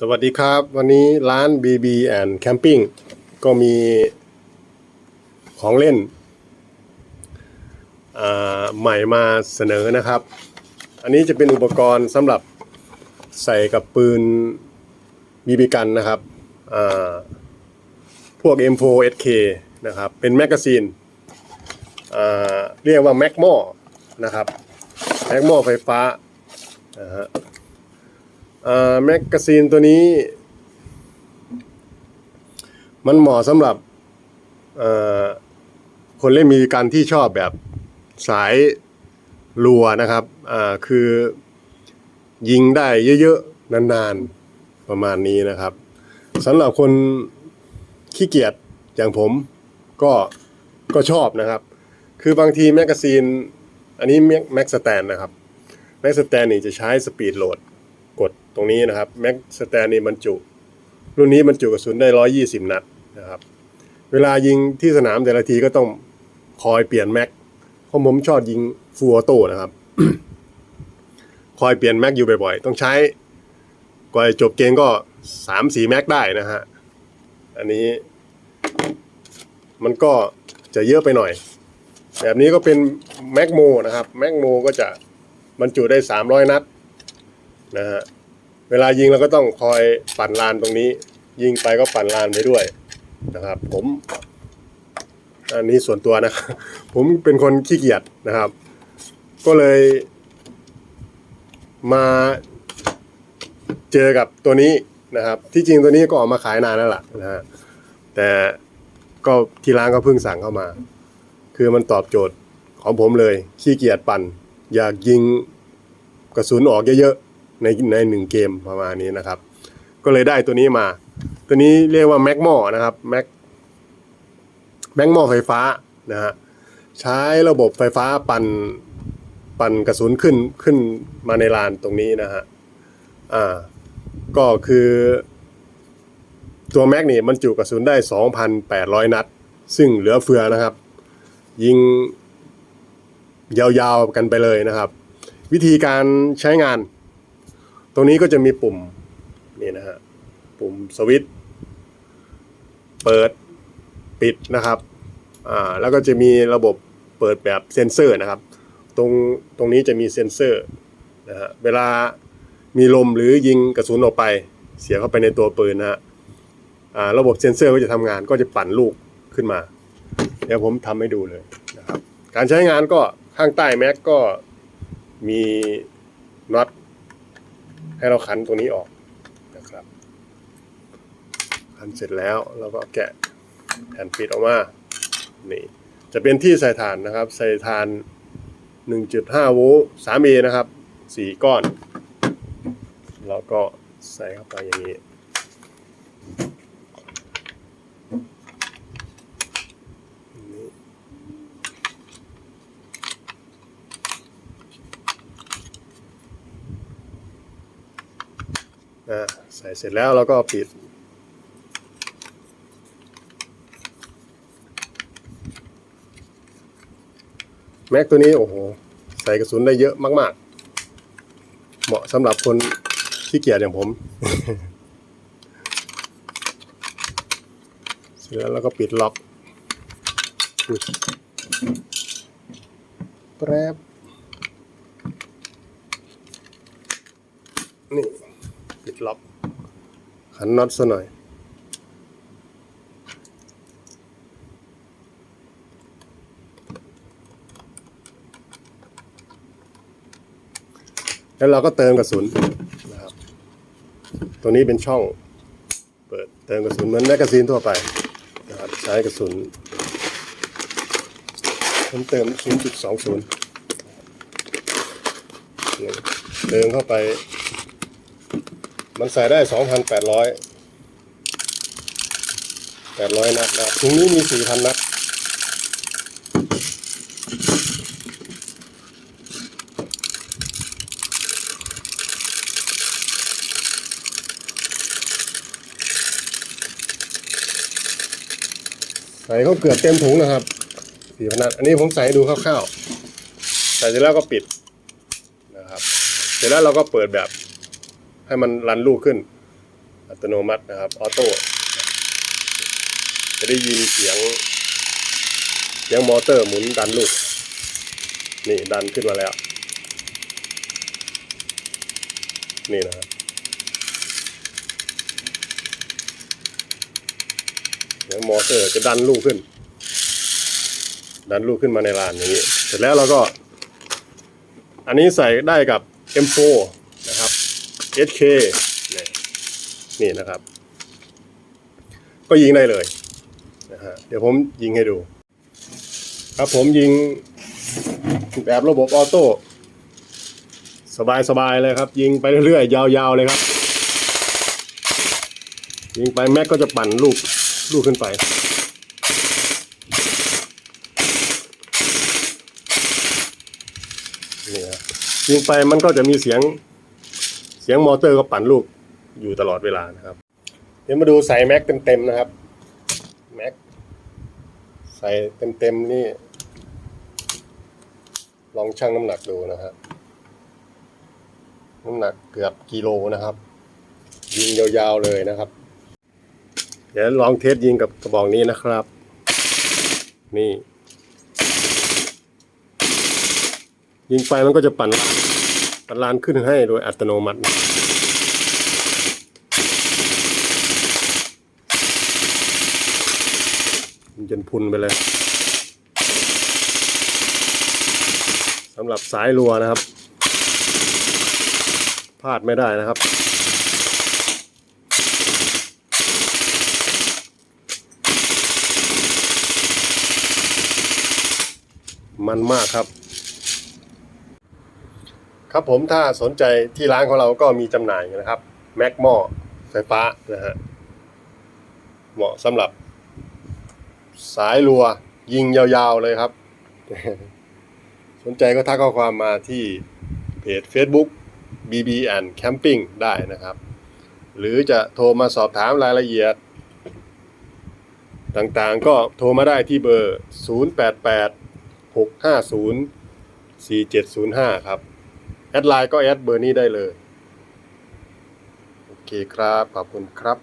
สวัสดีครับ วันนี้ร้าน BB and Camping ก็มีของเล่นใหม่มาเสนอนะครับ อันนี้จะเป็นอุปกรณ์สำหรับใส่กับปืน BB กันนะครับอ่าพวก M4 SK นะครับ เป็นแมกกาซีนเรียกว่าแม็กโมนะครับแม็กโมไฟฟ้านะฮะ แมกกาซีนตัวนี้ มันเหมาะสำหรับคนเล่นมีการที่ชอบแบบสายรัวนะครับคือยิงได้เยอะๆ นานๆ ประมาณนี้นะครับสำหรับคนขี้เกียจอย่างผมก็ก็ชอบนะครับ คือบางทีแมกกาซีน อันนี้แม็กสแตนนะครับ แม็กสแตนนี่จะใช้สปีดโหลด ตรงนี้นะครับแม็กสแตนนี่บรรจุ รุ่นนี้บรรจุกระสุนได้ 120 นัดนะครับ เวลายิงที่สนามแต่ละทีก็ต้องคอยเปลี่ยนแม็กเพราะผมชอบยิงฟูออโต้นะครับ คอยเปลี่ยนแม็กอยู่บ่อยๆ ต้องใช้กว่าจะจบเกมก็3-4แม็กได้นะฮะ อันนี้มันก็จะเยอะไปหน่อย แบบนี้ก็เป็นแม็กโมนะครับ แม็กโมก็จะบรรจุได้300นัดนะฮะ เวลายิงเราก็ต้องคอยปั่นลานตรงนี้ ยิงไปก็ปั่นลานไปด้วยนะครับ ผมอันนี้ส่วนตัวนะผมเป็นคนขี้เกียจนะครับ ก็เลยมาเจอกับตัวนี้นะครับ ที่จริงตัวนี้ก็ออกมาขายนานแล้วล่ะนะฮะแต่ก็ที่ร้านก็เพิ่งสั่งเข้ามา คือมันตอบโจทย์ของผมเลยขี้เกียจปั่น อยากยิงกระสุนออกเยอะ ในในหนึ่งเกมประมาณนี้นะครับ ก็เลยได้ตัวนี้มา ตัวนี้เรียกว่าแม็กมอนะครับแม็กแม็กมอไฟฟ้านะฮะใช้ระบบไฟฟ้าปั่นปั่นกระสุนขึ้นขึ้นมาในลานตรงนี้นะฮะอ่าก็คือตัวแม็กนี่มันจุกระสุนได้ 2,800 นัด ซึ่งเหลือเฟือนะครับ ยิงยาวๆกันไปเลยนะครับ วิธีการใช้งาน ตรงนี้ก็จะมีปุ่มนี่นะฮะปุ่มสวิตช์เปิดปิดนะครับอ่าแล้วก็จะมีระบบเปิดแบบเซ็นเซอร์นะครับ ตรงตรงนี้จะมีเซ็นเซอร์นะฮะเวลามีลมหรือยิงกระสุนออกไปเสียเข้าไปในตัวปืนนะฮะอ่าระบบเซ็นเซอร์ก็จะทำงานก็จะปั่นลูกขึ้นมา เดี๋ยวผมทำให้ดูเลยนะครับการใช้งานก็ข้างใต้แม็กก็มีน็อต ให้เราขันตรงนี้ออกนะครับขันเสร็จแล้วเราก็แกะแผ่นปิดออกมา นี่ จะเป็นที่ใส่ถ่านนะครับ ใส่ถ่าน 1.5 โวลต์ 3A นะครับ 4 ก้อน แล้วก็ใส่เข้าไปอย่างนี้ อ่าใส่เสร็จแล้วเราก็ปิด แม็กตัวนี้โอ้โห ใส่กระสุนได้เยอะมาก ๆ เหมาะสำหรับคนขี้เกียจอย่างผม เสร็จแล้วเราก็ปิดล็อกอุ๊ยแป๊บนี่ ดล็อกขันน็อตซะหน่อย แล้วเราก็เติมกระสุนนะครับ ตัวนี้เป็นช่อง เปิดเติมกระสุนเหมือนแมกกาซีนทั่วไปนะครับใช้กระสุนผมเติม 0.20เนี่ยเติมเข้าไป มันใส่ได้2,800 800นัดนะครับถุงนี้มี4,000นัดใส่เขาเกือบเต็มถุงนะครับ4,000นัด อันนี้ผมใส่ดูคร่าวๆ ใส่เสร็จแล้วก็ปิดนะครับ เสร็จแล้วเราก็เปิดแบบ ให้มันรันลูกขึ้น อัตโนมัตินะครับออโต้จะได้ยินเสียง เสียงมอเตอร์หมุนดันลูก นี่ดันขึ้นมาแล้ว นี่นะครับเสียงมอเตอร์จะดันลูกขึ้น ดันลูกขึ้นมาในลานอย่างนี้ เสร็จแล้วเราก็ อันนี้ใส่ได้กับ M4 SK นี่นี่นะครับ ก็ยิงได้เลยนะฮะเดี๋ยวผมยิงให้ดู ครับผมยิงแบบระบบออโต้สบายๆเลยครับ ยิงไปเรื่อยๆ ยาวๆเลยครับ ยิงไปแม็กก็จะปั่นลูกลูกขึ้นไปนี่ครับยิงไปมันก็จะมีเสียง เสียงมอเตอร์ก็ปั่นลูกอยู่ตลอดเวลานะครับ เดี๋ยวมาดูใส่แม็กเต็มๆนะครับแม็กใส่เต็มๆนี่ ลองชั่งน้ำหนักดูนะครับ น้ำหนักเกือบกิโลนะครับ ยิงยาวๆเลยนะครับ เดี๋ยวลองเทสยิงกับกระบอกนี้นะครับ นี่ ยิงไปมันก็จะปั่นปั่น ลานขึ้นให้โดยอัตโนมัติมันพุนไปเลยสำหรับสายรัวนะครับ พลาดไม่ได้นะครับมันมากครับ ครับผมถ้าสนใจที่ร้านของเราก็มีจำหน่ายนะครับ แม็กหม้อไฟฟ้านะฮะเหมาะสำหรับ สายรัวยิงยาวๆเลยครับ สนใจก็ทักข้อความมาที่เพจ Facebook BB and Camping ได้นะครับ หรือจะโทรมาสอบถามรายละเอียด ต่างๆก็โทรมาได้ที่เบอร์ 088 650 4705 ครับ แอดไลน์ก็แอดเบอร์นี้ได้เลย โอเคครับ ขอบคุณครับ